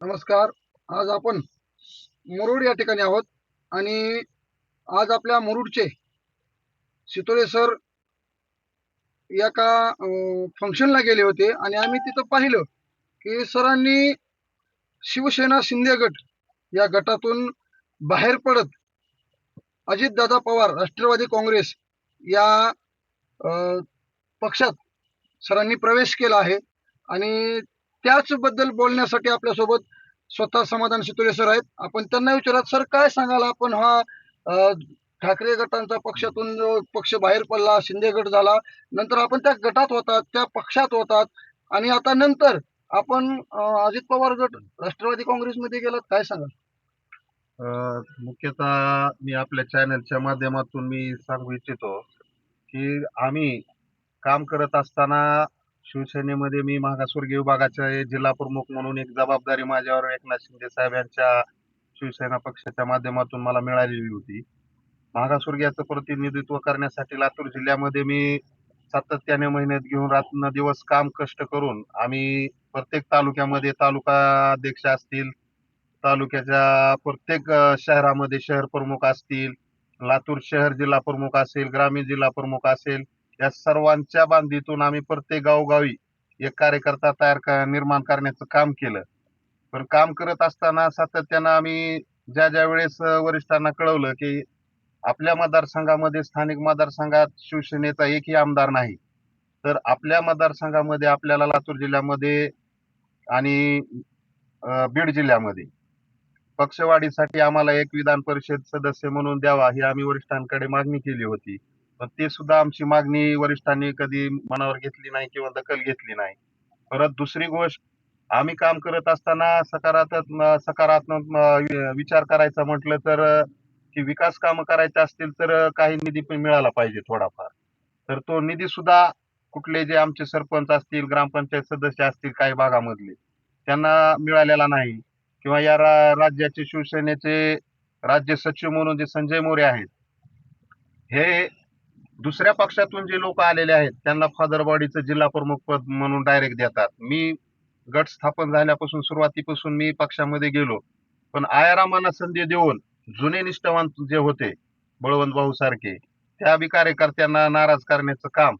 नमस्कार. आज आपण मुरुड या ठिकाणी आहोत आणि आज आपल्या मुरुडचे शितोळे सर एका फंक्शनला गेले होते आणि आम्ही तिथं पाहिलं की सरांनी शिवसेना शिंदे गट या गटातून बाहेर पडत अजितदादा पवार राष्ट्रवादी काँग्रेस या पक्षात सरांनी प्रवेश केला आहे आणि त्याचबद्दल बोलण्यासाठी आपल्यासोबत स्वतः समाधान शितोळे सर आहेत. आपण त्यांना विचारत सर काय सांगाल आपण हा ठाकरे गटांचा पक्षातून जो पक्ष बाहेर पडला शिंदे गट झाला नंतर आपण त्या गटात होतात त्या पक्षात होतात आणि आता नंतर आपण अजित पवार गट राष्ट्रवादी काँग्रेसमध्ये गेलात काय सांगाल? मुख्यतः मी आपल्या चॅनलच्या माध्यमातून मी सांगू इच्छितो की आम्ही काम करत असताना शिवसेनेमध्ये मी मागासवर्गीय विभागाच्या जिल्हा प्रमुख म्हणून एक जबाबदारी माझ्यावर एकनाथ शिंदे साहेब यांच्या शिवसेना पक्षाच्या माध्यमातून मला मिळालेली होती. मागासवर्गीयाचं प्रतिनिधित्व करण्यासाठी लातूर जिल्ह्यामध्ये मी सातत्याने मेहनत घेऊन रात्र दिवस काम कष्ट करून आम्ही प्रत्येक तालुक्यामध्ये तालुका अध्यक्ष असतील तालुक्याच्या प्रत्येक शहरामध्ये शहर प्रमुख असतील लातूर शहर जिल्हा प्रमुख असेल ग्रामीण जिल्हा प्रमुख असेल या सर्वांच्या बांधीतून आम्ही प्रत्येक गावोगावी एक कार्यकर्ता तयार निर्माण करण्याचं काम केलं. पण काम करत असताना सातत्यानं आम्ही ज्या ज्या वेळेस वरिष्ठांना कळवलं की आपल्या मतदारसंघामध्ये स्थानिक मतदारसंघात शिवसेनेचा एकही आमदार नाही. तर आपल्या मतदारसंघामध्ये आपल्याला लातूर जिल्ह्यामध्ये आणि बीड जिल्ह्यामध्ये पक्षवाढीसाठी आम्हाला एक विधान परिषद सदस्य म्हणून द्यावा ही आम्ही वरिष्ठांकडे मागणी केली होती. पण ते सुद्धा आमची मागणी वरिष्ठांनी कधी मनावर घेतली नाही किंवा दखल घेतली नाही. परत दुसरी गोष्ट आम्ही काम करत असताना सकारात्मक सकारात्मक विचार करायचा म्हटलं तर की विकास कामं करायचे असतील तर काही निधी पण मिळाला पाहिजे थोडाफार. तर तो निधी सुद्धा कुठले जे आमचे सरपंच असतील ग्रामपंचायत सदस्य असतील काही भागामधले त्यांना मिळालेला नाही. किंवा या रा- राज्याचे शिवसेनेचे राज्य सचिव म्हणून जे संजय मोरे आहेत हे दुसऱ्या पक्षातून जे लोक आलेले आहेत त्यांना फादरवाडीचं जिल्हा प्रमुख पद म्हणून डायरेक्ट देतात. मी गट स्थापन झाल्यापासून सुरुवातीपासून मी पक्षामध्ये गेलो. पण आयारामांना संधी देऊन जुने निष्ठावान जे होते बळवंत भाऊ सारखे त्या बी कार्यकर्त्यांना नाराज करण्याचं काम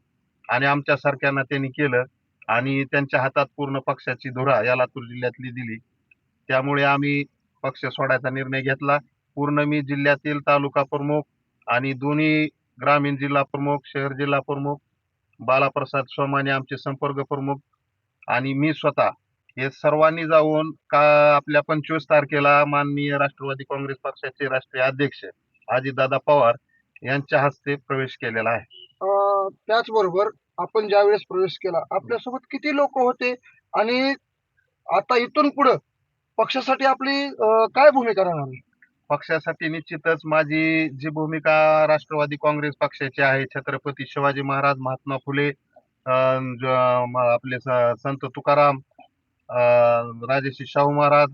आणि आमच्या सारख्यांना त्यांनी केलं आणि त्यांच्या हातात पूर्ण पक्षाची धुरा या लातूर जिल्ह्यातली दिली. त्यामुळे आम्ही पक्ष सोडायचा निर्णय घेतला. पूर्ण मी जिल्ह्यातील तालुका प्रमुख आणि दोन्ही ग्रामीण जिल्हा प्रमुख शहर जिल्हा प्रमुख बालाप्रसाद सोमाने आमचे संपर्क प्रमुख आणि मी स्वतः हे सर्वांनी जाऊन का आपल्या पंचवीस तारखेला माननीय राष्ट्रवादी काँग्रेस पक्षाचे राष्ट्रीय अध्यक्ष अजितदादा पवार यांच्या हस्ते प्रवेश केलेला आहे. त्याचबरोबर आपण ज्या वेळेस प्रवेश केला आपल्यासोबत किती लोक होते आणि आता इथून पुढं पक्षासाठी आपली काय भूमिका राहणार? पक्षासाठी निश्चितच माझी जी भूमिका राष्ट्रवादी काँग्रेस पक्षाची आहे छत्रपती शिवाजी महाराज महात्मा फुले अं, ज- म- आपले स- संत तुकाराम अं, राजर्षी शाहू महाराज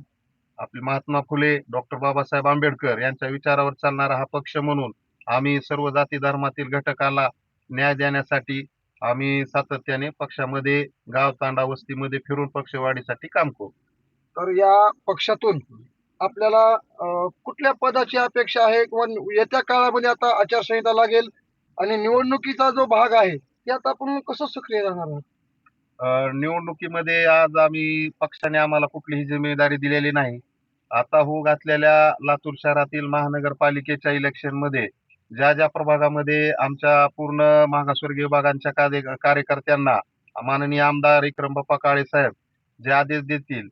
आपले महात्मा फुले डॉक्टर बाबासाहेब आंबेडकर यांच्या विचारावर चालणारा हा पक्ष म्हणून आम्ही सर्व जाती धर्मातील घटकाला न्याय देण्यासाठी आम्ही सातत्याने पक्षामध्ये गाव तांडा वस्तीमध्ये फिरून पक्षवाढीसाठी काम करू. तर या पक्षातून आपल्याला कुठल्या पदाची अपेक्षा आहे किंवा येत्या काळामध्ये आता आचारसंहिता लागेल आणि निवडणुकीचा जो भाग आहे त्यात आपण कसं सक्रिय राहणार आहोत? निवडणुकीमध्ये आज आम्ही पक्षाने आम्हाला कुठलीही जिम्मेदारी दिलेली नाही. आता होऊ घातलेल्या लातूर शहरातील महानगरपालिकेच्या इलेक्शनमध्ये ज्या ज्या प्रभागामध्ये आमच्या पूर्ण मागासवर्गीय विभागांच्या कार्य- कार्यकर्त्यांना माननीय आमदार विक्रम बाप्पा काळे साहेब जे आदेश देतील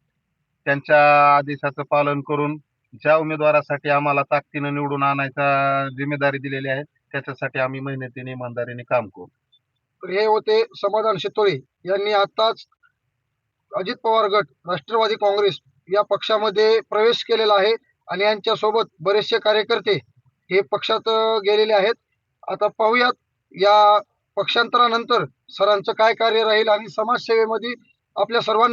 त्यांच्या आदेशाचं पालन करून ज्या उमेदवारासाठी आम्हाला ताकदीनं निवडून आणायचा जिम्मेदारी दिलेली आहे त्याच्यासाठी आम्ही मेहनतीने इमानदारीने काम करू. तर हे होते समाधान शितोळे यांनी आताच अजित पवार गट राष्ट्रवादी काँग्रेस या पक्षामध्ये प्रवेश केलेला आहे आणि यांच्या सोबत बरेचसे कार्यकर्ते हे पक्षात गेलेले आहेत. आता पाहूयात या पक्षांतरानंतर सरांचं काय कार्य राहील आणि समाजसेवेमध्ये आपल्या सर्वांना